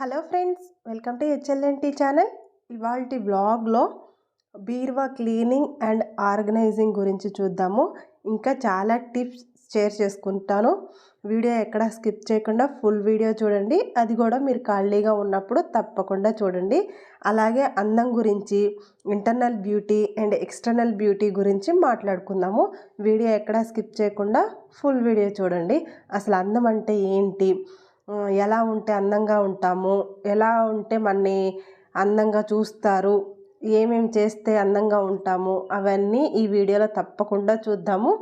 Hello friends welcome to HLNT channel. ఇవాళ బ్లాగ్లో బీర్వా cleaning and organising గురించి చూద్దాము. ఇంకా చాలా టిప్స్ షేర్ చేసుకుంటాను. వీడియో ఎక్కడ స్కిప్ చేయకుండా ఫుల్ వీడియో చూడండి. అది కూడా మీరు ఖాళీగా ఉన్నప్పుడు తప్పకుండా చూడండి. అలాగే అందం గురించి internal beauty and external beauty గురించి మాట్లాడుకుందాము. వీడియో ఎక్కడ స్కిప్ చేయకుండా ఫుల్ వీడియో చూడండి. అసలు అందం అంటే ఏంటి? ఎలా ఉంటే అందంగా ఉంటాము? ఎలా ఉంటే మనని అందంగా చూస్తారు? ఏమేమి చేస్తే అందంగా ఉంటాము? అవన్నీ ఈ వీడియోలో తప్పకుండా చూద్దాము.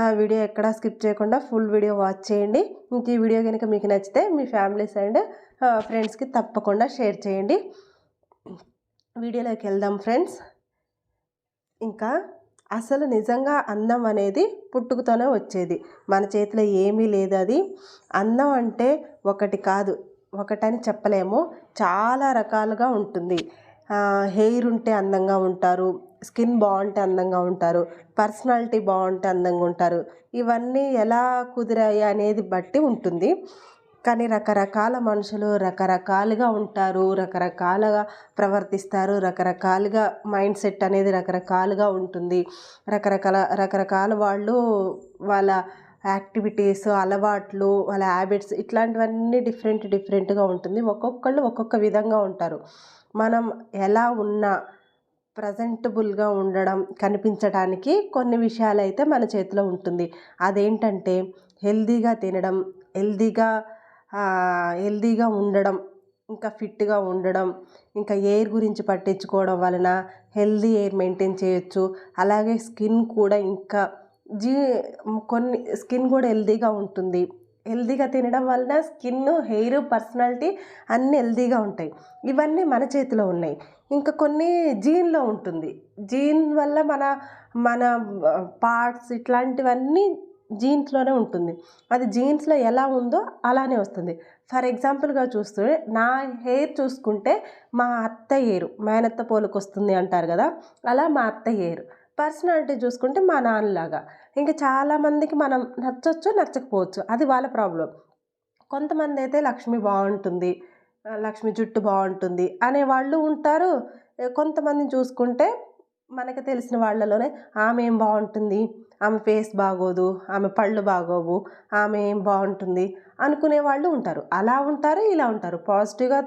ఆ వీడియో ఎక్కడా స్కిప్ చేయకుండా ఫుల్ వీడియో వాచ్ చేయండి. ఇంక ఈ వీడియో కనుక మీకు నచ్చితే మీ ఫ్యామిలీస్ అండ్ ఫ్రెండ్స్కి తప్పకుండా షేర్ చేయండి. వీడియోలోకి వెళ్దాం ఫ్రెండ్స్. ఇంకా అసలు నిజంగా అందం అనేది పుట్టుకతోనే వచ్చేది. మన చేతిలో ఏమీ లేదు అది. అందం అంటే ఒకటి కాదు ఒకటని చెప్పలేము. చాలా రకాలుగా ఉంటుంది. హెయిర్ ఉంటే అందంగా ఉంటారు స్కిన్ బాగుంటే అందంగా ఉంటారు పర్సనాలిటీ బాగుంటే అందంగా ఉంటారు. ఇవన్నీ ఎలా కుదిరాయి అనేది బట్టి ఉంటుంది. కానీ రకరకాల మనుషులు రకరకాలుగా ఉంటారు రకరకాలుగా ప్రవర్తిస్తారు రకరకాలుగా మైండ్ సెట్ అనేది రకరకాలుగా ఉంటుంది. రకరకాల రకరకాల వాళ్ళు వాళ్ళ యాక్టివిటీస్ అలవాట్లు వాళ్ళ హ్యాబిట్స్ ఇట్లాంటివన్నీ డిఫరెంట్ డిఫరెంట్గా ఉంటుంది. ఒక్కొక్కళ్ళు ఒక్కొక్క విధంగా ఉంటారు. మనం ఎలా ఉన్నా ప్రజెంటబుల్గా ఉండడం కనిపించడానికి కొన్ని విషయాలు అయితే మన చేతిలో ఉంటుంది. అదేంటంటే హెల్దీగా తినడం హెల్దీగా హెల్దీగా ఉండడం ఇంకా ఫిట్గా ఉండడం ఇంకా ఎయిర్ గురించి పట్టించుకోవడం వలన హెల్దీ ఎయిర్ మెయింటైన్ చేయొచ్చు. అలాగే స్కిన్ కూడా ఇంకా జీ కొన్ని స్కిన్ కూడా హెల్దీగా ఉంటుంది. హెల్దీగా తినడం వలన స్కిన్ హెయిర్ పర్సనాలిటీ అన్నీ హెల్దీగా ఉంటాయి. ఇవన్నీ మన చేతిలో ఉన్నాయి. ఇంకా కొన్ని జీన్లో ఉంటుంది. జీన్ వల్ల మన మన పార్ట్స్ ఇట్లాంటివన్నీ జీన్స్లోనే ఉంటుంది. అది జీన్స్లో ఎలా ఉందో అలానే వస్తుంది. ఫర్ ఎగ్జాంపుల్గా చూస్తే నా హెయిర్ చూసుకుంటే మా అత్త హెయిర్ మేనత్త పోలికి వస్తుంది అంటారు కదా అలా మా అత్త హెయిర్. పర్సనాలిటీ చూసుకుంటే మా నాన్నలాగా. ఇంకా చాలామందికి మనం నచ్చొచ్చు నచ్చకపోవచ్చు అది వాళ్ళ ప్రాబ్లం కొంతమంది అయితే లక్ష్మి బాగుంటుంది లక్ష్మి జుట్టు బాగుంటుంది అనే వాళ్ళు ఉంటారు. కొంతమందిని చూసుకుంటే మనకు తెలిసిన వాళ్ళలోనే ఆమె ఏం బాగుంటుంది? ఆమె ఫేస్ బాగోదు ఆమె పళ్ళు బాగోవు ఆమె ఏం బాగుంటుంది అనుకునే వాళ్ళు ఉంటారు. అలా ఉంటారు ఇలా ఉంటారు. పాజిటివ్గా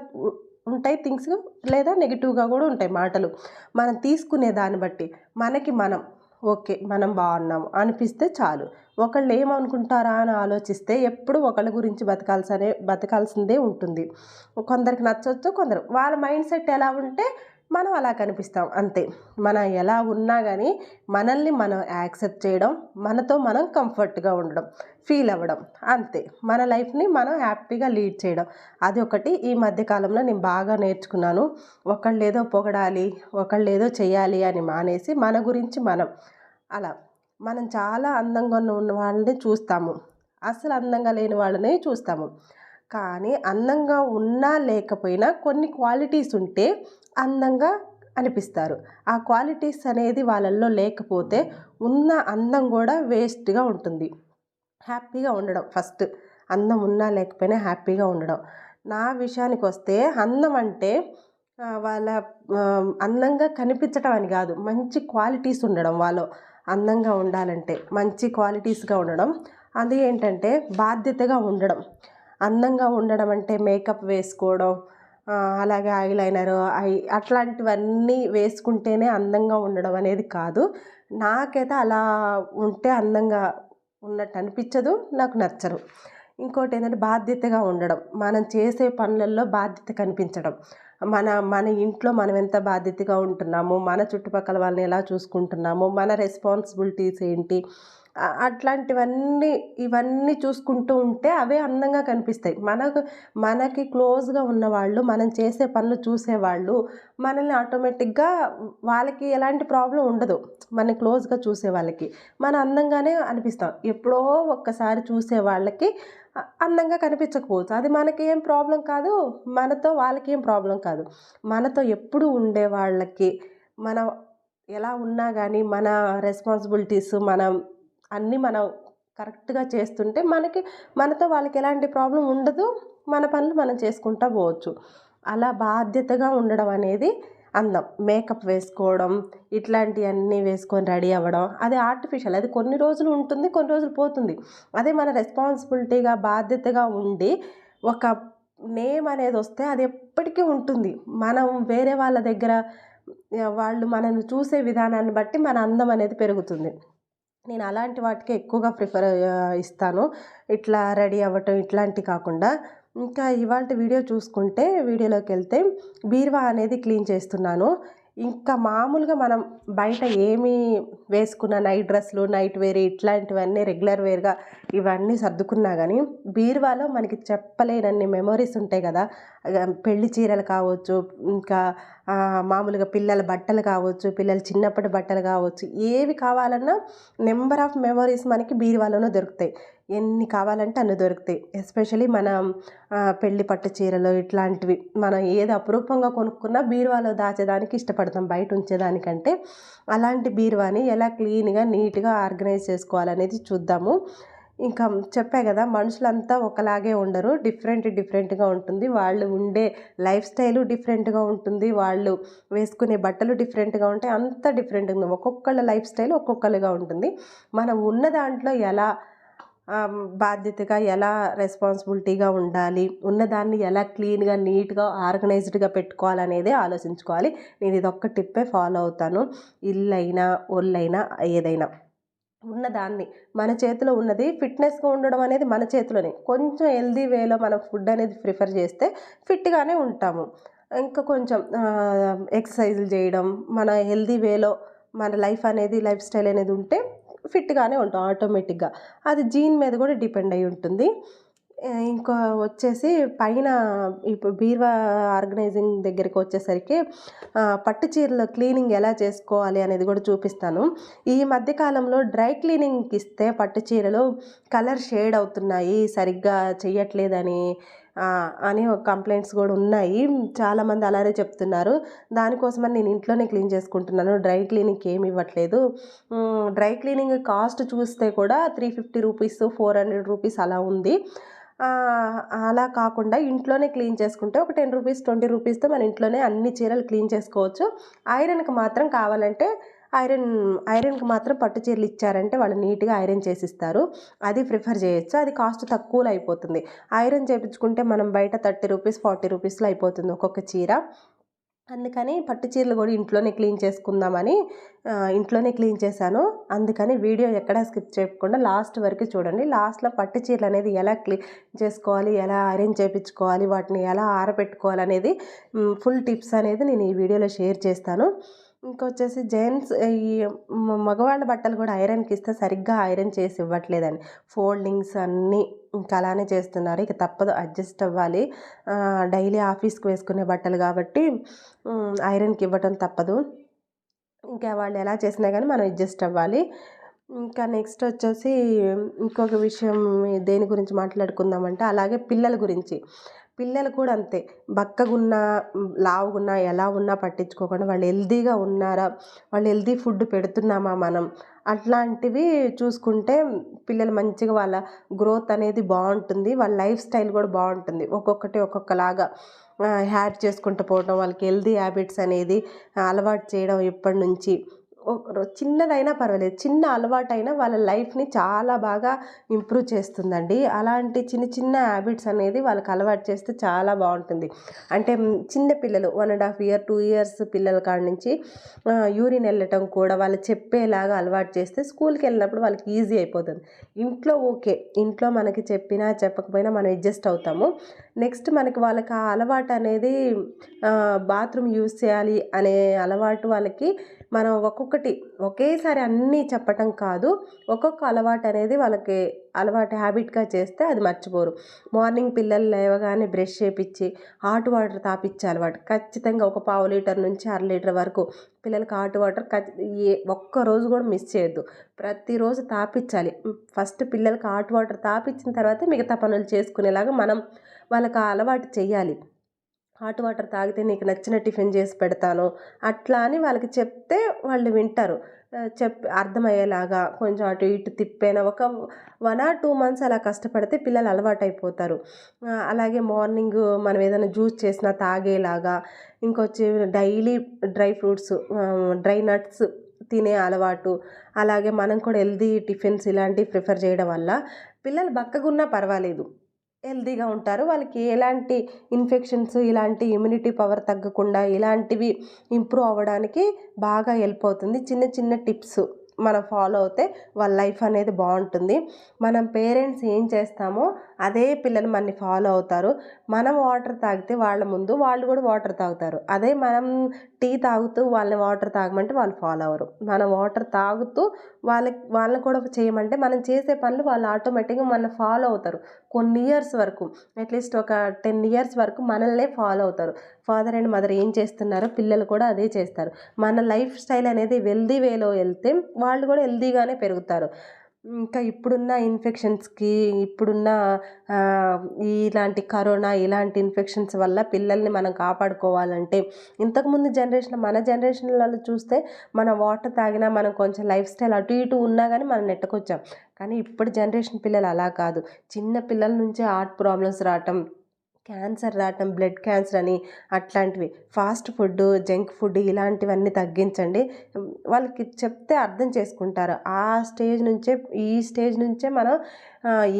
ఉంటాయి థింగ్స్ లేదా నెగిటివ్గా కూడా ఉంటాయి మాటలు. మనం తీసుకునే దాన్ని బట్టి మనకి మనం ఓకే మనం బాగున్నాము అనిపిస్తే చాలు. ఒకళ్ళు ఏమనుకుంటారా అని ఆలోచిస్తే ఎప్పుడు ఒకళ్ళ గురించి బతకాల్సనే బతకాల్సిందే ఉంటుంది. కొందరికి నచ్చవచ్చు కొందరు వాళ్ళ మైండ్ సెట్ ఎలా ఉంటే మనం అలా కనిపిస్తాం అంతే. మనం ఎలా ఉన్నా కానీ మనల్ని మనం యాక్సెప్ట్ చేయడం మనతో మనం కంఫర్ట్గా ఉండడం ఫీల్ అవ్వడం అంతే. మన లైఫ్ని మనం హ్యాపీగా లీడ్ చేయడం. అది ఒకటి. ఈ మధ్యకాలంలో నేను బాగా నేర్చుకున్నాను. ఒకళ్ళు ఏదో పొగడాలి ఒకళ్ళు ఏదో చేయాలి అని మానేసి మన గురించి మనం అలా. మనం చాలా అందంగా ఉన్న వాళ్ళని చూస్తాము. అసలు అందంగా లేని వాళ్ళని చూస్తాము. కానీ అందంగా ఉన్నా లేకపోయినా కొన్ని క్వాలిటీస్ ఉంటే అందంగా అనిపిస్తారు. ఆ క్వాలిటీస్ అనేది వాళ్ళల్లో లేకపోతే ఉన్న అందం కూడా వేస్ట్గా ఉంటుంది. హ్యాపీగా ఉండడం ఫస్ట్ అందం ఉన్నా లేకపోయినా హ్యాపీగా ఉండడం. నా విషయానికి వస్తే అందం అంటే వాళ్ళ అందంగా కనిపించడం అని కాదు మంచి క్వాలిటీస్ ఉండడం వాళ్ళు అందంగా ఉండాలంటే మంచి క్వాలిటీస్గా ఉండడం. అది ఏంటంటే బాధ్యతగా ఉండడం. అందంగా ఉండడం అంటే మేకప్ వేసుకోవడం అలాగే ఐలైనర్ ఐ అట్లాంటివన్నీ వేసుకుంటేనే అందంగా ఉండడం అనేది కాదు. నాకైతే అలా ఉంటే అందంగా ఉన్నట్టు అనిపించదు నాకు నచ్చరు ఇంకోటి ఏంటంటే బాధ్యతగా ఉండడం మనం చేసే పనులలో బాధ్యత కనిపించడం. మన మన ఇంట్లో మనం ఎంత బాధ్యతగా ఉంటున్నాము మన చుట్టుపక్కల వాళ్ళని ఎలా చూసుకుంటున్నాము మన రెస్పాన్సిబిలిటీస్ ఏంటి అట్లాంటివన్నీ ఇవన్నీ చూసుకుంటూ ఉంటే అవే అందంగా కనిపిస్తాయి. మనకు మనకి క్లోజ్గా ఉన్నవాళ్ళు మనం చేసే పనులు చూసేవాళ్ళు మనల్ని ఆటోమేటిక్గా వాళ్ళకి ఎలాంటి ప్రాబ్లం ఉండదు. మన క్లోజ్గా చూసే వాళ్ళకి. మన అందంగానే అనిపిస్తాం. ఎప్పుడో ఒక్కసారి చూసే వాళ్ళకి అందంగా కనిపించకపోవచ్చు. అది మనకి ఏం ప్రాబ్లం కాదు. మనతో వాళ్ళకి ఏం ప్రాబ్లం కాదు. మనతో ఎప్పుడు ఉండే వాళ్ళకి మనం ఎలా ఉన్నా కానీ మన రెస్పాన్సిబిలిటీస్ మనం అన్నీ మనం కరెక్ట్గా చేస్తుంటే మనకి మనతో వాళ్ళకి ఎలాంటి ప్రాబ్లం ఉండదు. మన పనులు మనం చేసుకుంటా పోవచ్చు. అలా బాధ్యతగా ఉండడం అనేది అందం. మేకప్ వేసుకోవడం ఇట్లాంటివన్నీ వేసుకొని రెడీ అవ్వడం అది ఆర్టిఫిషియల్. అది కొన్ని రోజులు ఉంటుంది కొన్ని రోజులు పోతుంది. అదే మన రెస్పాన్సిబిలిటీగా బాధ్యతగా ఉండి ఒక నేమ్ అనేది వస్తే అది ఎప్పటికీ ఉంటుంది. మనం వేరే వాళ్ళ దగ్గర వాళ్ళు మనల్ని చూసే విధానాన్ని బట్టి మన అందం అనేది పెరుగుతుంది. నేను అలాంటి వాటికే ఎక్కువగా ప్రిఫర్ ఇస్తాను. ఇట్లా రెడీ అవ్వటం ఇట్లాంటివి కాకుండా ఇంకా ఇవాళ వీడియో చూసుకుంటే వీడియోలోకి వెళ్తే బీరువా అనేది క్లీన్ చేస్తున్నాను. ఇంకా మామూలుగా మనం బయట ఏమి వేసుకున్న నైట్ డ్రెస్సులు నైట్ వేర్ ఇట్లాంటివన్నీ రెగ్యులర్ వేర్గా ఇవన్నీ సర్దుకున్నా కానీ బీరువాలో మనకి చెప్పలేనన్ని మెమొరీస్ ఉంటాయి కదా. పెళ్ళి చీరలు కావచ్చు ఇంకా మామూలుగా పిల్లల బట్టలు కావచ్చు పిల్లల చిన్నప్పటి బట్టలు కావచ్చు ఏవి కావాలన్నా నెంబర్ ఆఫ్ మెమొరీస్ మనకి బీరువాలోనే దొరుకుతాయి. ఎన్ని కావాలంటే అన్ని దొరుకుతాయి. ఎస్పెషలీ మన పెళ్ళి పట్టు చీరలు ఇట్లాంటివి. మనం ఏది అపురూపంగా కొనుక్కున్నా బీరువాలో దాచేదానికి ఇష్టపడతాం. బయట ఉంచేదానికంటే అలాంటి బీరువాని ఎలా క్లీన్గా నీట్గా ఆర్గనైజ్ చేసుకోవాలనేది చూద్దాము. ఇంకా చెప్పా కదా మనుషులంతా ఒకలాగే ఉండరు. డిఫరెంట్ డిఫరెంట్గా ఉంటుంది. వాళ్ళు ఉండే లైఫ్ స్టైలు డిఫరెంట్గా ఉంటుంది. వాళ్ళు వేసుకునే బట్టలు డిఫరెంట్గా ఉంటాయి. అంత డిఫరెంట్గా ఉంది ఒక్కొక్కళ్ళ లైఫ్ స్టైల్ ఒక్కొక్కరుగా ఉంటుంది. మనం ఉన్న దాంట్లో ఎలా బాధ్యతగా ఎలా రెస్పాన్సిబిలిటీగా ఉండాలి ఉన్నదాన్ని ఎలా క్లీన్గా నీట్గా ఆర్గనైజ్డ్గా పెట్టుకోవాలనేదే ఆలోచించుకోవాలి. నేను ఇదొక్క టిప్పే ఫాలో అవుతాను. ఇల్లైనా ఒళ్ళైనా ఏదైనా. ఉన్నదాన్ని మన చేతిలో ఉన్నది ఫిట్నెస్గా ఉండడం అనేది మన చేతిలోనే. కొంచెం హెల్దీ వేలో మనం ఫుడ్ అనేది ప్రిఫర్ చేస్తే ఫిట్గానే ఉంటాము. ఇంకా కొంచెం ఎక్సర్సైజులు చేయడం మన హెల్దీ వేలో మన లైఫ్ అనేది లైఫ్ స్టైల్ అనేది ఉంటే ఫిట్గానే ఉంటాం ఆటోమేటిక్గా. అది జీన్ మీద కూడా డిపెండ్ అయి ఉంటుంది. ఇంకా వచ్చేసి పైన ఇప్పుడు బీర్వా ఆర్గనైజింగ్ దగ్గరికి వచ్చేసరికి పట్టు చీరల క్లీనింగ్ ఎలా చేసుకోవాలి అనేది కూడా చూపిస్తాను. ఈ మధ్యకాలంలో డ్రై క్లీనింగ్కి ఇస్తే పట్టు చీరలు కలర్ షేడ్ అవుతున్నాయి సరిగ్గా చెయ్యట్లేదని అని కంప్లైంట్స్ కూడా ఉన్నాయి. చాలామంది అలానే చెప్తున్నారు. దానికోసమని నేను ఇంట్లోనే క్లీన్ చేసుకుంటున్నాను. డ్రై క్లీనింగ్కి ఏమి ఇవ్వట్లేదు. డ్రై క్లీనింగ్ కాస్ట్ చూస్తే కూడా three fifty rupees four hundred rupees అలా ఉంది. అలా కాకుండా ఇంట్లోనే క్లీన్ చేసుకుంటే ఒక టెన్ రూపీస్ ట్వంటీ రూపీస్తో మన ఇంట్లోనే అన్ని చీరలు క్లీన్ చేసుకోవచ్చు. ఐరన్కి మాత్రం కావాలంటే ఐరన్ ఐరన్కి మాత్రం పట్టు చీరలు ఇచ్చారంటే వాళ్ళు నీట్గా ఐరన్ చేసిస్తారు. అది ప్రిఫర్ చేయొచ్చు. అది కాస్ట్ తక్కువలో అయిపోతుంది. ఐరన్ చేయించుకుంటే మనం బయట థర్టీ రూపీస్ ఫార్టీ రూపీస్లో అయిపోతుంది ఒక్కొక్క చీర. అందుకని పట్టు చీరలు కూడా ఇంట్లోనే క్లీన్ చేసుకుందామని ఇంట్లోనే క్లీన్ చేశాను. అందుకని వీడియో ఎక్కడా స్కిప్ చేయకుండా లాస్ట్ వరకు చూడండి. లాస్ట్లో పట్టు చీరలు అనేది ఎలా క్లీన్ చేసుకోవాలి ఎలా అరేంజ్ చేయించుకోవాలి వాటిని ఎలా ఆరబెట్టుకోవాలి అనేది ఫుల్ టిప్స్ అనేది నేను ఈ వీడియోలో షేర్ చేస్తాను. ఇంకొచ్చేసి జెంట్స్ ఈ మగవాళ్ళ బట్టలు కూడా ఐరన్కి ఇస్తే సరిగ్గా ఐరన్ చేసి ఇవ్వట్లేదని. ఫోల్డింగ్స్ అన్నీ ఇంకా అలానే చేస్తున్నారు. ఇక తప్పదు అడ్జస్ట్ అవ్వాలి. డైలీ ఆఫీస్కి వేసుకునే బట్టలు కాబట్టి ఐరన్కి ఇవ్వటం తప్పదు. ఇంకా వాళ్ళు ఎలా చేసినా కానీ మనం అడ్జస్ట్ అవ్వాలి. ఇంకా నెక్స్ట్ వచ్చేసి ఇంకొక విషయం దేని గురించి మాట్లాడుకుందామంటే అలాగే పిల్లల గురించి. పిల్లలు కూడా అంతే. బక్కగున్నా లావుగున్నా ఎలా ఉన్నా పట్టించుకోకుండా వాళ్ళు హెల్దీగా ఉన్నారా వాళ్ళు హెల్దీ ఫుడ్ పెడుతున్నామా మనం? అట్లాంటివి చూసుకుంటే పిల్లలు మంచిగా వాళ్ళ గ్రోత్ అనేది బాగుంటుంది. వాళ్ళ లైఫ్ స్టైల్ కూడా బాగుంటుంది. ఒక్కొక్కటి ఒక్కొక్కలాగా హ్యాడ్ చేసుకుంటూ పోవడం వాళ్ళకి హెల్దీ హ్యాబిట్స్ అనేది అలవాటు చేయడం ఇప్పటి నుంచి చిన్నదైనా పర్వాలేదు. చిన్న అలవాటైనా వాళ్ళ లైఫ్ని చాలా బాగా ఇంప్రూవ్ చేస్తుందండి. అలాంటి చిన్న చిన్న హ్యాబిట్స్ అనేది వాళ్ళకి అలవాటు చేస్తే చాలా బాగుంటుంది. అంటే చిన్న పిల్లలు one and half year two years పిల్లల కాడ నుంచి యూరిన్ వెళ్ళటం కూడా వాళ్ళు చెప్పేలాగా అలవాటు చేస్తే స్కూల్కి వెళ్ళినప్పుడు వాళ్ళకి ఈజీ అయిపోతుంది. ఇంట్లో ఓకే. ఇంట్లో మనకి చెప్పినా చెప్పకపోయినా మనం అడ్జస్ట్ అవుతాము. నెక్స్ట్ మనకి వాళ్ళకి ఆ అలవాటు అనేది బాత్రూమ్ యూస్ చేయాలి అనే అలవాటు వాళ్ళకి మనం ఒక్కొక్కటి ఒకేసారి అన్నీ చెప్పటం కాదు. ఒక్కొక్క అలవాటు అనేది వాళ్ళకి అలవాటు హ్యాబిట్గా చేస్తే అది మర్చిపోరు. మార్నింగ్ పిల్లలు లేవగానే బ్రష్ చేపించి హాట్ వాటర్ తాపించే అలవాటు. ఖచ్చితంగా ఒక పావు లీటర్ నుంచి అర లీటర్ వరకు పిల్లలకి హాట్ వాటర్ ఏ ఒక్క రోజు కూడా మిస్ చేయొద్దు. ప్రతిరోజు తాపించాలి ఫస్ట్ పిల్లలకి హాట్ వాటర్ తాపించిన తర్వాత మిగతా పనులు చేసుకునేలాగా మనం వాళ్ళకి ఆ అలవాటు చేయాలి హాట్ వాటర్ తాగితే నీకు నచ్చిన టిఫిన్ చేసి పెడతాను అట్లా అని వాళ్ళకి చెప్తే వాళ్ళు వింటారు. చెప్పి అర్థమయ్యేలాగా కొంచెం అటు ఇటు తిప్పైనా ఒక వన్ ఆర్ టూ మంత్స్ అలా కష్టపడితే పిల్లలు అలవాటు అయిపోతారు అలాగే మార్నింగ్ మనం ఏదైనా జ్యూస్ చేసినా తాగేలాగా ఇంకొచ్చి daily dry fruits dry nuts తినే అలవాటు అలాగే మనం కూడా హెల్దీ టిఫిన్స్ ఇలాంటివి ప్రిఫర్ చేయడం వల్ల పిల్లలు బక్కగున్నా పర్వాలేదు. హెల్తీగా ఉంటారు. వాళ్ళకి ఎలాంటి ఇన్ఫెక్షన్స్ ఇలాంటి ఇమ్యూనిటీ పవర్ తగ్గకుండా ఇలాంటివి ఇంప్రూవ్ అవ్వడానికి బాగా హెల్ప్ అవుతుంది. చిన్న చిన్న టిప్స్. మనం ఫాలో అవుతే వాళ్ళ లైఫ్ అనేది బాగుంటుంది. మనం పేరెంట్స్ ఏం చేస్తామో అదే పిల్లలు మనని ఫాలో అవుతారు. మనం వాటర్ తాగితే వాళ్ళ ముందు వాళ్ళు కూడా వాటర్ తాగుతారు. అదే మనం టీ తాగుతూ వాళ్ళని వాటర్ తాగమంటే వాళ్ళు ఫాలో అవ్వరు. మనం వాటర్ తాగుతూ వాళ్ళకి వాళ్ళని కూడా చేయమంటే మనం చేసే పనులు వాళ్ళు ఆటోమేటిక్గా మన ఫాలో అవుతారు. కొన్ని ఇయర్స్ వరకు అట్లీస్ట్ ఒక టెన్ ఇయర్స్ వరకు మనల్నే ఫాలో అవుతారు. ఫాదర్ అండ్ మదర్ ఏం చేస్తున్నారో పిల్లలు కూడా అదే చేస్తారు. మన లైఫ్ స్టైల్ అనేది వెల్దీ వేలో వెళ్తే వాళ్ళు కూడా హెల్దీగానే పెరుగుతారు. ఇంకా ఇప్పుడున్న ఇన్ఫెక్షన్స్కి ఇప్పుడున్న ఇలాంటి కరోనా ఇలాంటి ఇన్ఫెక్షన్స్ వల్ల పిల్లల్ని మనం కాపాడుకోవాలంటే ఇంతకుముందు జనరేషన్ మన జనరేషన్లలో చూస్తే మన వాటర్ తాగినా మనం కొంచెం లైఫ్ స్టైల్ అటు ఇటు ఉన్నా కానీ మనం నెట్టుకొచ్చాం. కానీ ఇప్పుడు జనరేషన్ పిల్లలు అలా కాదు. చిన్న పిల్లల నుంచే హార్ట్ ప్రాబ్లమ్స్ రావటం క్యాన్సర్ రావటం బ్లడ్ క్యాన్సర్ అని అట్లాంటివి. ఫాస్ట్ ఫుడ్ జంక్ ఫుడ్ ఇలాంటివన్నీ తగ్గించండి. వాళ్ళకి చెప్తే అర్థం చేసుకుంటారు. ఆ స్టేజ్ నుంచే ఈ స్టేజ్ నుంచే మనం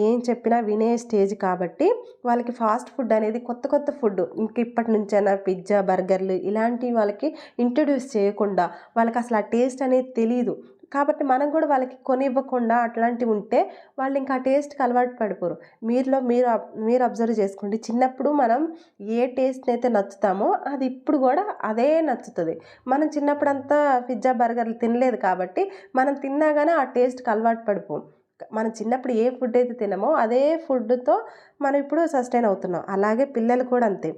ఏం చెప్పినా వినే స్టేజ్ కాబట్టి వాళ్ళకి ఫాస్ట్ ఫుడ్ అనేది కొత్త కొత్త ఫుడ్ ఇంక ఇప్పటి నుంచైనా పిజ్జా బర్గర్లు ఇలాంటివి వాళ్ళకి ఇంట్రడ్యూస్ చేయకుండా వాళ్ళకి అసలు ఆ టేస్ట్ అనేది తెలియదు కాబట్టి మనం కూడా వాళ్ళకి కొనివ్వకుండా అట్లాంటివి ఉంటే వాళ్ళు ఇంకా ఆ టేస్ట్కి అలవాటు పడిపోరు. మీరులో మీరు మీరు అబ్జర్వ్ చేసుకోండి. చిన్నప్పుడు మనం ఏ టేస్ట్ని అయితే నచ్చుతామో అది ఇప్పుడు కూడా అదే నచ్చుతుంది. మనం చిన్నప్పుడు అంతా పిజ్జా బర్గర్లు తినలేదు కాబట్టి మనం తిన్నా కానీ ఆ టేస్ట్కి అలవాటు పడిపోం. మనం చిన్నప్పుడు ఏ ఫుడ్ అయితే తినమో అదే ఫుడ్తో మనం ఇప్పుడు సస్టైన్ అవుతున్నాం. అలాగే పిల్లలు కూడా అంతే.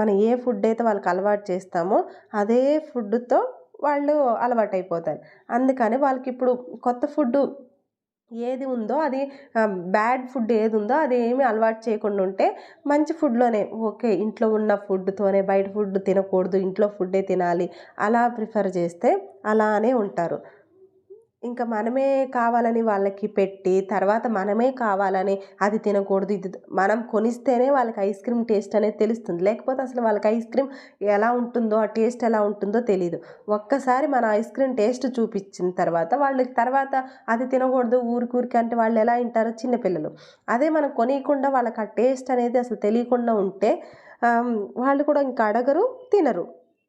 మనం ఏ ఫుడ్ అయితే వాళ్ళకి అలవాటు చేస్తామో అదే ఫుడ్తో వాళ్ళు అలవాటైపోతారు. అందుకని వాళ్ళకి ఇప్పుడు కొత్త ఫుడ్ ఏది ఉందో అది బ్యాడ్ ఫుడ్ ఏది ఉందో అది ఏమి అలవాటు చేయకుండా ఉంటే మంచి ఫుడ్లోనే ఓకే ఇంట్లో ఉన్న ఫుడ్తోనే బయట ఫుడ్ తినకూడదు ఇంట్లో ఫుడ్డే తినాలి అలా ప్రిఫర్ చేస్తే అలానే ఉంటారు. ఇంకా మనమే కావాలని వాళ్ళకి పెట్టి తర్వాత మనమే కావాలని అది తినకూడదు ఇది మనం కొనిస్తేనే వాళ్ళకి ఐస్ క్రీమ్ టేస్ట్ అనేది తెలుస్తుంది. లేకపోతే అసలు వాళ్ళకి ఐస్ క్రీమ్ ఎలా ఉంటుందో ఆ టేస్ట్ ఎలా ఉంటుందో తెలియదు ఒక్కసారి మన ఐస్ క్రీమ్ టేస్ట్ చూపించిన తర్వాత వాళ్ళకి తర్వాత అది తినకూడదు ఊరికి అంటే వాళ్ళు ఎలా వింటారో చిన్నపిల్లలు అదే మనం కొనియకుండా వాళ్ళకి ఆ టేస్ట్ అనేది అసలు తెలియకుండా ఉంటే వాళ్ళు కూడా ఇంకా అడగరు తినరు.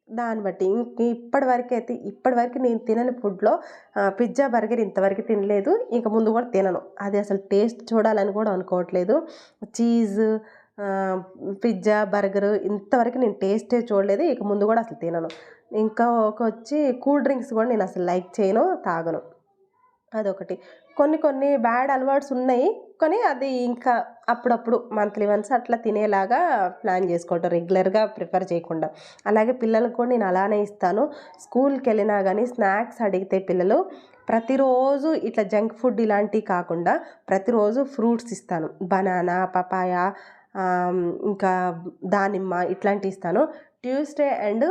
దాన్ని బట్టి. ఇంక ఇప్పటి వరకు అయితే ఇప్పటి వరకు నేను తినని ఫుడ్లో పిజ్జా బర్గర్ ఇంతవరకు తినలేదు. ఇంక ముందు కూడా తినను. అది అసలు టేస్ట్ చూడాలని కూడా అనుకోవట్లేదు. చీజ్ పిజ్జా బర్గర్ ఇంతవరకు నేను టేస్టే చూడలేదు. ఇక ముందు కూడా అసలు తినను. ఇంకా ఒక వచ్చి కూల్ డ్రింక్స్ కూడా నేను అసలు లైక్ చేయను తాగను. అదొకటి. కొన్ని కొన్ని బ్యాడ్ అలవాట్స్ ఉన్నాయి. కానీ అది ఇంకా అప్పుడప్పుడు మంత్లీ వన్స్ అట్లా తినేలాగా ప్లాన్ చేసుకోవటం రెగ్యులర్గా ప్రిఫర్ చేయకుండా. అలాగే పిల్లలకు కూడా నేను అలానే ఇస్తాను. స్కూల్కి వెళ్ళినా కానీ స్నాక్స్ అడిగితే పిల్లలు ప్రతిరోజు ఇట్లా జంక్ ఫుడ్ ఇలాంటివి కాకుండా ప్రతిరోజు ఫ్రూట్స్ ఇస్తాను. బనానా పపాయ ఇంకా దానిమ్మ ఇట్లాంటివి ఇస్తాను. ట్యూస్డే అండ్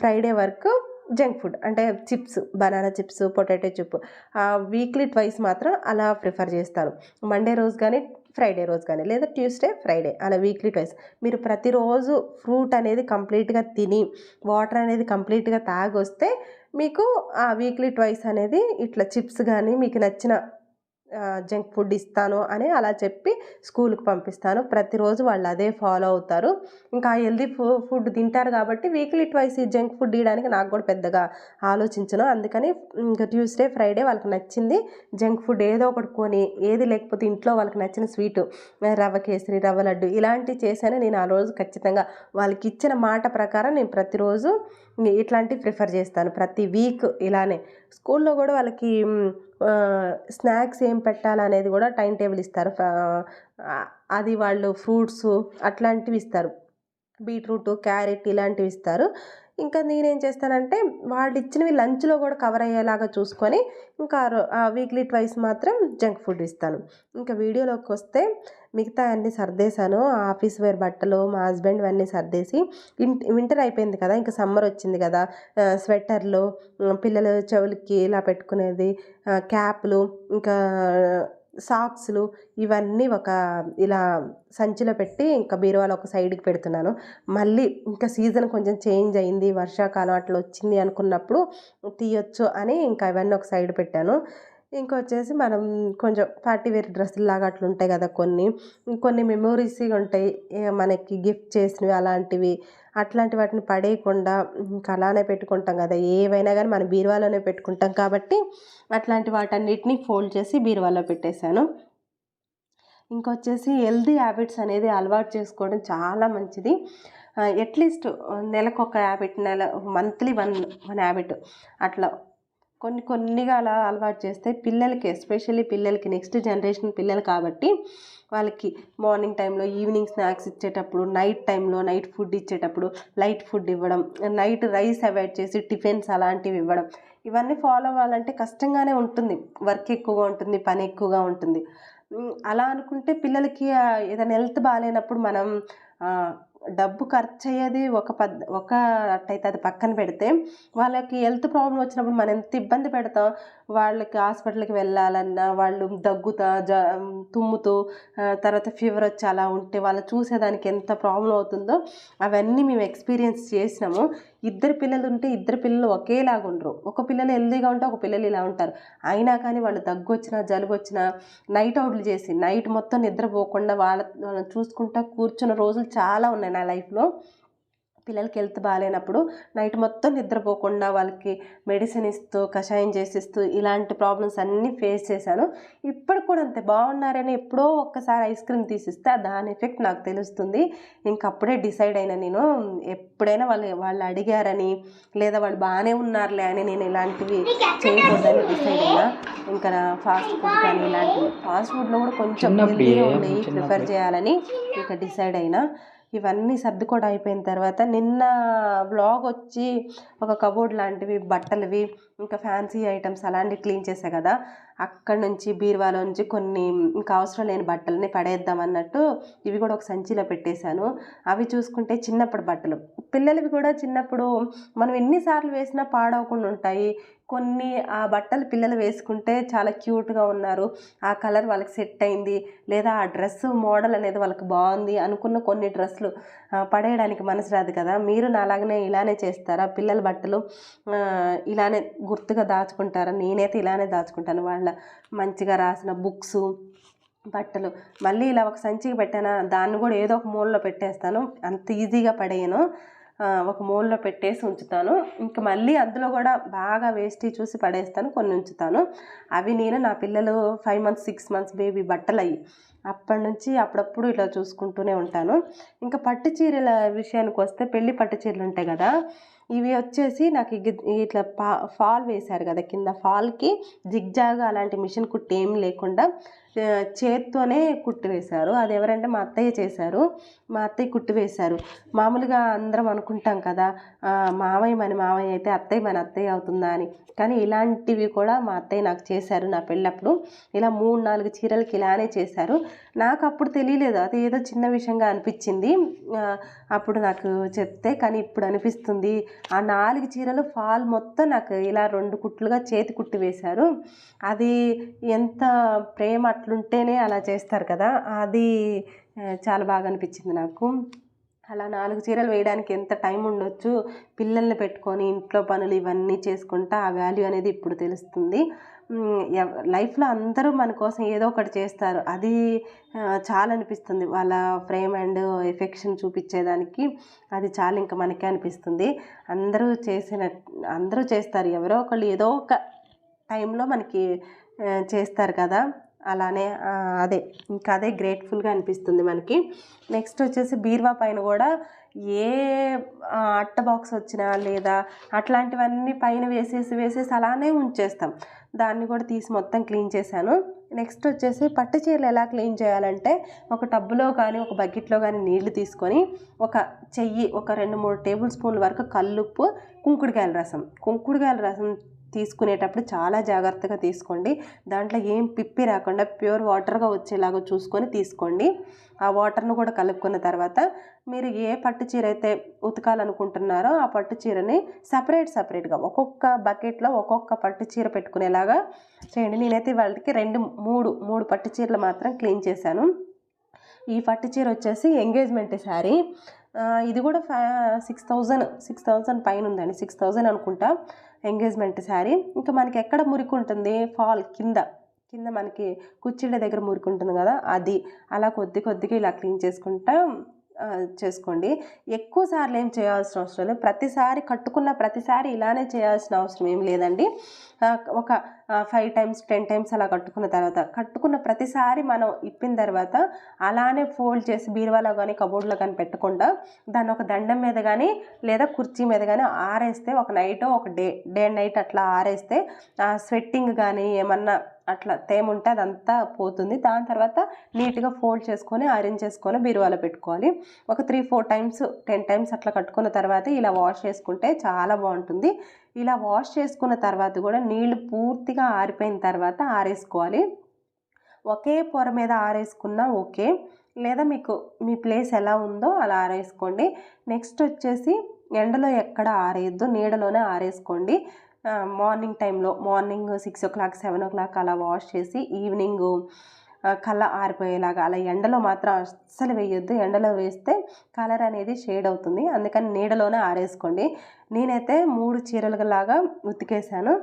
ఫ్రైడే వరకు జంక్ ఫుడ్ అంటే chips banana chips potato chip weekly twice మాత్రం అలా ప్రిఫర్ చేస్తాను మండే రోజు కానీ ఫ్రైడే రోజు కానీ లేదా ట్యూస్డే ఫ్రైడే అలా వీక్లీ ట్వైస్. మీరు ప్రతిరోజు ఫ్రూట్ అనేది కంప్లీట్గా తిని వాటర్ అనేది కంప్లీట్గా తాగొస్తే మీకు ఆ వీక్లీ ట్వైస్ అనేది ఇట్లా చిప్స్ కానీ మీకు నచ్చిన జంక్ ఫుడ్ ఇస్తాను అని అలా చెప్పి స్కూల్కి పంపిస్తాను. ప్రతిరోజు వాళ్ళు అదే ఫాలో అవుతారు. ఇంకా హెల్దీ ఫుడ్ తింటారు కాబట్టి వీక్లీ ట్వైస్ ఈ జంక్ ఫుడ్ ఇవ్వడానికి నాకు కూడా పెద్దగా ఆలోచించను. అందుకని ఇంకా ట్యూస్డే ఫ్రైడే వాళ్ళకి నచ్చింది జంక్ ఫుడ్ ఏదో ఒకటి కొని ఏది లేకపోతే ఇంట్లో వాళ్ళకి నచ్చిన స్వీటు రవ్వ కేసరి రవ్వ లడ్డు ఇలాంటివి చేశాను నేను ఆ రోజు ఖచ్చితంగా వాళ్ళకి ఇచ్చిన మాట ప్రకారం నేను ప్రతిరోజు ఇట్లాంటివి ప్రిఫర్ చేస్తాను. ప్రతి వీక్ ఇలానే. స్కూల్లో కూడా వాళ్ళకి స్నాక్స్ ఏం పెట్టాలనేది కూడా టైం టేబుల్ ఇస్తారు. అది వాళ్ళు ఫ్రూట్స్ అట్లాంటివి ఇస్తారు. బీట్రూట్ క్యారెట్ ఇలాంటివి ఇస్తారు. ఇంకా నేనేం చేస్తానంటే వాళ్ళు ఇచ్చినవి లంచ్లో కూడా కవర్ అయ్యేలాగా చూసుకొని ఇంకా వీక్లీ ట్వైస్ మాత్రం జంక్ ఫుడ్ ఇస్తాను. ఇంకా వీడియోలోకి వస్తే మిగతా అన్నీ సర్దేశాను. ఆఫీస్ వేర్ బట్టలు మా హస్బెండ్ అన్నీ సర్దేసి వింటర్ అయిపోయింది కదా ఇంకా సమ్మర్ వచ్చింది కదా స్వెటర్లు పిల్లల చెవులకి ఇలా పెట్టుకునేది క్యాప్లు ఇంకా సాక్స్లు ఇవన్నీ ఒక ఇలా సంచిలో పెట్టి ఇంకా బీరువాలో ఒక సైడ్కి పెడుతున్నాను. మళ్ళీ ఇంకా సీజన్ కొంచెం చేంజ్ అయింది వర్షాకాలం అట్లా వచ్చింది అనుకున్నప్పుడు తీయొచ్చు అని ఇంకా ఇవన్నీ ఒక సైడ్ పెట్టాను. ఇంకొచ్చేసి మనం కొంచెం పార్టీ వేర్ డ్రెస్సులు లాగా అట్లా ఉంటాయి కదా కొన్ని. కొన్ని మెమోరీస్ ఉంటాయి. మనకి గిఫ్ట్ చేసినవి అలాంటివి. అట్లాంటి వాటిని పడేయకుండా ఇంకా అలానే పెట్టుకుంటాం కదా. ఏవైనా కానీ మనం బీరువాలోనే పెట్టుకుంటాం కాబట్టి అట్లాంటి వాటన్నిటిని ఫోల్డ్ చేసి బీరువాలో పెట్టేశాను. ఇంకొచ్చేసి హెల్దీ హ్యాబిట్స్ అనేది అలవాటు చేసుకోవడం చాలా మంచిది. అట్లీస్ట్ నెలకు ఒక హ్యాబిట్ నెల మంత్లీ వన్ వన్ హ్యాబిట్ అట్లా కొన్ని కొన్నిగా అలా అలవాటు చేస్తే పిల్లలకి ఎస్పెషల్లీ పిల్లలకి నెక్స్ట్ జనరేషన్ పిల్లలు కాబట్టి వాళ్ళకి మార్నింగ్ టైంలో ఈవినింగ్ స్నాక్స్ ఇచ్చేటప్పుడు నైట్ టైంలో నైట్ ఫుడ్ ఇచ్చేటప్పుడు లైట్ ఫుడ్ ఇవ్వడం నైట్ రైస్ అవాయిడ్ చేసి టిఫిన్స్ అలాంటివి ఇవ్వడం ఇవన్నీ ఫాలో అవ్వాలంటే కష్టంగానే ఉంటుంది. వర్క్ ఎక్కువగా ఉంటుంది పని ఎక్కువగా ఉంటుంది. అలా అనుకుంటే పిల్లలకి ఏదైనా హెల్త్ బాగాలేనప్పుడు మనం డబ్బు ఖర్చు అయ్యేది ఒక పద్ ఒక అట్టయితే అది పక్కన పెడితే వాళ్ళకి హెల్త్ ప్రాబ్లం వచ్చినప్పుడు మనం ఎంత ఇబ్బంది పెడతాం వాళ్ళకి హాస్పిటల్కి వెళ్ళాలన్నా వాళ్ళు దగ్గుతా జ తుమ్ముతూ తర్వాత ఫీవర్ వచ్చి అలా ఉంటే వాళ్ళు చూసేదానికి ఎంత ప్రాబ్లం అవుతుందో అవన్నీ మేము ఎక్స్పీరియన్స్ చేసినాము. ఇద్దరు పిల్లలు ఉంటే ఇద్దరు పిల్లలు ఒకేలాగా ఉండరు. ఒక పిల్లలు హెల్దీగా ఉంటే ఒక పిల్లలు ఇలా ఉంటారు. అయినా కానీ వాళ్ళు దగ్గు వచ్చినా జలుబు వచ్చినా నైట్ అవుట్లు చేసి నైట్ మొత్తం నిద్రపోకుండా వాళ్ళ చూసుకుంటా కూర్చున్న రోజులు చాలా ఉన్నాయి నా లైఫ్లో. పిల్లలకి హెల్త్ బాగాలేనప్పుడు నైట్ మొత్తం నిద్రపోకుండా వాళ్ళకి మెడిసిన్ ఇస్తూ కషాయం చేసిస్తూ ఇలాంటి ప్రాబ్లమ్స్ అన్నీ ఫేస్ చేశాను. ఇప్పుడు కూడా అంతే బాగున్నారని ఎప్పుడో ఒక్కసారి ఐస్ క్రీమ్ తీసిస్తే దాని ఎఫెక్ట్ నాకు తెలుస్తుంది. ఇంకప్పుడే డిసైడ్ అయినా నేను ఎప్పుడైనా వాళ్ళు వాళ్ళు అడిగారని లేదా వాళ్ళు బాగానే ఉన్నారులే అని నేను ఇలాంటివి చేయకూడదని డిసైడ్ అయినా ఇంకా ఫాస్ట్ ఫుడ్ కానీ ఇలాంటివి ఫాస్ట్ ఫుడ్లో కూడా కొంచెం హెల్తీగా ఉన్నాయి ప్రిఫర్ చేయాలని ఇంకా డిసైడ్ అయినా ఇవన్నీ సర్దుకోవడం అయిపోయిన తర్వాత నిన్న బ్లాగ్ వచ్చి ఒక కబోర్డ్ లాంటివి బట్టలవి ఇంకా ఫ్యాన్సీ ఐటమ్స్ అలాంటివి క్లీన్ చేసా కదా. అక్కడ నుంచి బీరువాలో నుంచి కొన్ని ఇంకా అవసరం లేని బట్టలని పడేద్దాం అన్నట్టు ఇవి కూడా ఒక సంచిలో పెట్టేశాను. అవి చూసుకుంటే చిన్నప్పుడు బట్టలు. పిల్లలవి కూడా చిన్నప్పుడు మనం ఎన్నిసార్లు వేసినా పాడవకుండా ఉంటాయి. కొన్ని ఆ బట్టలు పిల్లలు వేసుకుంటే చాలా క్యూట్గా ఉన్నారు. ఆ కలర్ వాళ్ళకి సెట్ అయింది. లేదా ఆ డ్రెస్ మోడల్ అనేది వాళ్ళకి బాగుంది అనుకున్న కొన్ని డ్రెస్సులు పడేయడానికి మనసు రాదు కదా. మీరు నాలాగనే ఇలానే చేస్తారా? పిల్లల బట్టలు ఇలానే గుర్తుగా దాచుకుంటారా? నేనైతే ఇలానే దాచుకుంటాను. వాళ్ళ మంచిగా రాసిన బుక్స్ బట్టలు. మళ్ళీ ఇలా ఒక సంచికి పెట్టానా? దాన్ని కూడా ఏదో ఒక మూలలో పెట్టేస్తాను. అంత ఈజీగా పడేయను. ఒక మూలలో పెట్టేసి ఉంచుతాను. ఇంకా మళ్ళీ అందులో కూడా బాగా వేస్టీ చూసి పడేస్తాను కొన్ని ఉంచుతాను. అవి నేను నా పిల్లలు five months six months baby బట్టలు అయ్యి అప్పటి నుంచి అప్పుడప్పుడు ఇలా చూసుకుంటూనే ఉంటాను. ఇంకా పట్టు చీరల విషయానికి వస్తే పెళ్ళి పట్టు చీరలు ఉంటాయి కదా ఇవి వచ్చేసి నాకు ఇట్లా పా ఫాల్ వేశారు కదా కింద ఫాల్కి జిగ్జాగ్ అలాంటి మిషన్ కుట్టి ఏం లేకుండా చేత్తోనే కుట్టి వేశారు అది ఎవరంటే మా అత్తయ్య చేశారు. మా అత్తయ్య కుట్టి వేశారు మామూలుగా అందరం అనుకుంటాం కదా మావయ్య మన మావయ్య అయితే అత్తయ్య మన అత్తయ్య అవుతుందా అని. కానీ ఇలాంటివి కూడా మా అత్తయ్య నాకు చేశారు నా పెళ్ళప్పుడు. ఇలా మూడు నాలుగు చీరలకి ఇలానే చేశారు. నాకు అప్పుడు తెలియలేదు. అది ఏదో చిన్న విషయంగా అనిపించింది. అప్పుడు నాకు చెప్తే కానీ ఇప్పుడు అనిపిస్తుంది. ఆ నాలుగు చీరలు ఫాల్ మొత్తం నాకు ఇలా రెండు కుట్లుగా చేతి కుట్టి వేశారు అది ఎంత ప్రేమ అట్లుంటేనే అలా చేస్తారు కదా. అది చాలా బాగా అనిపించింది నాకు. అలా నాలుగు చీరలు వేయడానికి ఎంత టైం ఉండొచ్చు పిల్లల్ని పెట్టుకొని ఇంట్లో పనులు ఇవన్నీ చేసుకుంటా ఆ వాల్యూ అనేది ఇప్పుడు తెలుస్తుంది. లైఫ్లో అందరూ మన కోసం ఏదో ఒకటి చేస్తారు. అది చాలా అనిపిస్తుంది. వాళ్ళ ఫ్రేమ్ అండ్ ఎఫెక్షన్ చూపించేదానికి అది చాలా ఇంకా మనకే అనిపిస్తుంది. అందరూ చేసిన అందరూ చేస్తారు. ఎవరో ఒకళ్ళు ఏదో ఒక టైంలో మనకి చేస్తారు కదా. అలానే అదే ఇంకా అదే గ్రేట్ఫుల్గా అనిపిస్తుంది మనకి. నెక్స్ట్ వచ్చేసి బీరువా పైన కూడా ఏ అట్ట బాక్స్ వచ్చినా లేదా అట్లాంటివన్నీ పైన వేసేసి వేసేసి అలానే ఉంచేస్తాం. దాన్ని కూడా తీసి మొత్తం క్లీన్ చేశాను. నెక్స్ట్ వచ్చేసి పట్టు చీరలు ఎలా క్లీన్ చేయాలంటే ఒక టబ్బులో కానీ ఒక బకెట్లో కానీ నీళ్ళు తీసుకొని ఒక చెయ్యి ఒక రెండు మూడు టేబుల్ స్పూన్ల వరకు కల్లుప్పు కుంకుడుకాయల రసం. కుంకుడుకాయల రసం తీసుకునేటప్పుడు చాలా జాగ్రత్తగా తీసుకోండి. దాంట్లో ఏం పిప్పి రాకుండా ప్యూర్ వాటర్గా వచ్చేలాగా చూసుకొని తీసుకోండి. ఆ వాటర్ను కూడా కలుపుకున్న తర్వాత మీరు ఏ పట్టు చీర అయితే ఉతకాలనుకుంటున్నారో ఆ పట్టు చీరని సపరేట్ సపరేట్గా ఒక్కొక్క బకెట్లో ఒక్కొక్క పట్టు చీర పెట్టుకునేలాగా చేయండి. నేనైతే వాళ్ళకి రెండు మూడు మూడు పట్టు చీరలు మాత్రం క్లీన్ చేశాను. ఈ పట్టు చీర వచ్చేసి ఎంగేజ్మెంట్ శారీ. ఇది కూడా ఫ్యా సిక్స్ థౌజండ్ సిక్స్ థౌజండ్ పైన ఉందండి. సిక్స్ థౌజండ్ అనుకుంటా. ఎంగేజ్మెంట్ శారీ. ఇంకా మనకి ఎక్కడ మురికి ఉంటుంది ఫాల్ కింద. కింద మనకి కుచ్చిళ్ళ దగ్గర మురికి ఉంటుంది కదా అది. అలా కొద్ది కొద్దిగా ఇలా క్లీన్ చేసుకుంటా. చేసుకోండి. ఎక్కువ సార్లు ఏం చేయాల్సిన అవసరం లేదు. ప్రతిసారి కట్టుకున్న ప్రతిసారి ఇలానే చేయాల్సిన అవసరం ఏం లేదండి. ఒక ఫైవ్ టైమ్స్ టెన్ టైమ్స్ అలా కట్టుకున్న తర్వాత కట్టుకున్న ప్రతిసారి మనం ఇప్పిన తర్వాత అలానే ఫోల్డ్ చేసి బీరువాలో కానీ కబోర్డ్లో కానీ పెట్టకుండా దాన్ని ఒక దండం మీద కానీ లేదా కుర్చీ మీద కానీ ఆరేస్తే ఒక నైట్ ఒక డే డే నైట్ అట్లా ఆరేస్తే స్వెట్టింగ్ కానీ ఏమన్నా అట్లా తేమ ఉంటే అదంతా పోతుంది. దాని తర్వాత నీట్గా ఫోల్డ్ చేసుకొని ఐరన్ చేసుకొని బీరువాలో పెట్టుకోవాలి. ఒక three four times ten times అట్లా కట్టుకున్న తర్వాత ఇలా వాష్ చేసుకుంటే చాలా బాగుంటుంది. ఇలా వాష్ చేసుకున్న తర్వాత కూడా నీళ్ళు పూర్తిగా ఆరిపోయిన తర్వాత ఆరేసుకోవాలి. ఒకే పొర మీద ఆరేసుకున్నా ఓకే. లేదా మీకు మీ ప్లేస్ ఎలా ఉందో అలా ఆరేసుకోండి. నెక్స్ట్ వచ్చేసి ఎండలో ఎక్కడ ఆరేయద్దు నీడలోనే ఆరేసుకోండి. మార్నింగ్ టైంలో morning six o'clock seven o'clock అలా వాష్ చేసి ఈవినింగ్ కళ్ళ ఆరిపోయేలాగా అలా ఎండలో మాత్రం అస్సలు వేయొద్దు. ఎండలో వేస్తే కలర్ అనేది షేడ్ అవుతుంది. అందుకని నీడలోనే ఆరేసుకోండి. నేనైతే మూడు చీరలు లాగా ఉతికేసాను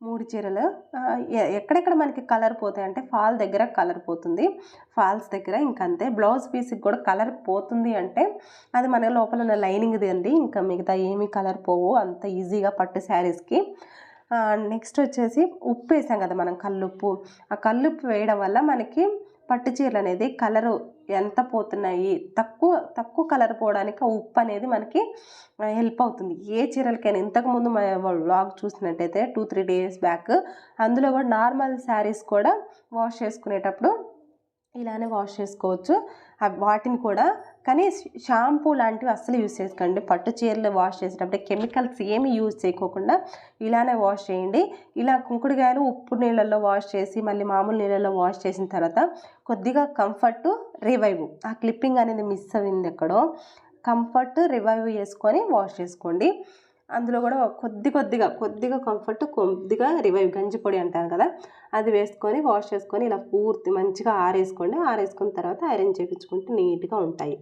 మూడు చీరలు. ఎక్కడెక్కడ మనకి కలర్ పోతాయి అంటే ఫాల్ దగ్గర కలర్ పోతుంది. ఫాల్స్ దగ్గర ఇంకంతే. బ్లౌజ్ పీస్కి కూడా కలర్ పోతుంది అంటే అది మన లోపల ఉన్న లైనింగ్ది అండి. ఇంకా మిగతా ఏమీ కలర్ పోవు. అంత ఈజీగా పట్టు శారీస్కి. నెక్స్ట్ వచ్చేసి ఉప్పు వేసాం కదా మనం కల్లుప్పు. ఆ కల్లుప్పు వేయడం వల్ల మనకి పట్టు చీరలు అనేది కలరు ఎంత పోతున్నాయి తక్కువ తక్కువ కలర్ పోవడానికి ఆ ఉప్పు అనేది మనకి హెల్ప్ అవుతుంది. ఏ చీరలకైనా ఇంతకుముందు వ్లాగ్ చూసినట్టయితే టూ త్రీ డేస్ బ్యాక్ అందులో కూడా నార్మల్ శారీస్ కూడా వాష్ చేసుకునేటప్పుడు ఇలానే వాష్ చేసుకోవచ్చు. వాటిని కూడా కానీ షాంపూ లాంటివి అస్సలు యూజ్ చేసుకోండి పట్టు చీరలు వాష్ చేసేటప్పుడు కెమికల్స్ ఏమి యూజ్ చేయకోకుండా ఇలానే వాష్ చేయండి. ఇలా కుంకుడుకాయలు ఉప్పు నీళ్ళల్లో వాష్ చేసి మళ్ళీ మామూలు నీళ్ళల్లో వాష్ చేసిన తర్వాత కొద్దిగా కంఫర్ట్ రివైవ్. ఆ క్లిప్పింగ్ అనేది మిస్ అయింది ఎక్కడో. కంఫర్ట్ రివైవ్ చేసుకొని వాష్ చేసుకోండి. అందులో కూడా కొద్ది కొద్దిగా కొద్దిగా కంఫర్ట్ కొద్దిగా రివైవ్ గంజి పొడి అంటారు కదా అది వేసుకొని వాష్ చేసుకొని ఇలా పూర్తి మంచిగా ఆరేసుకోండి. ఆరేసుకున్న తర్వాత ఐరన్ చేయించుకుంటే నీట్గా ఉంటాయి.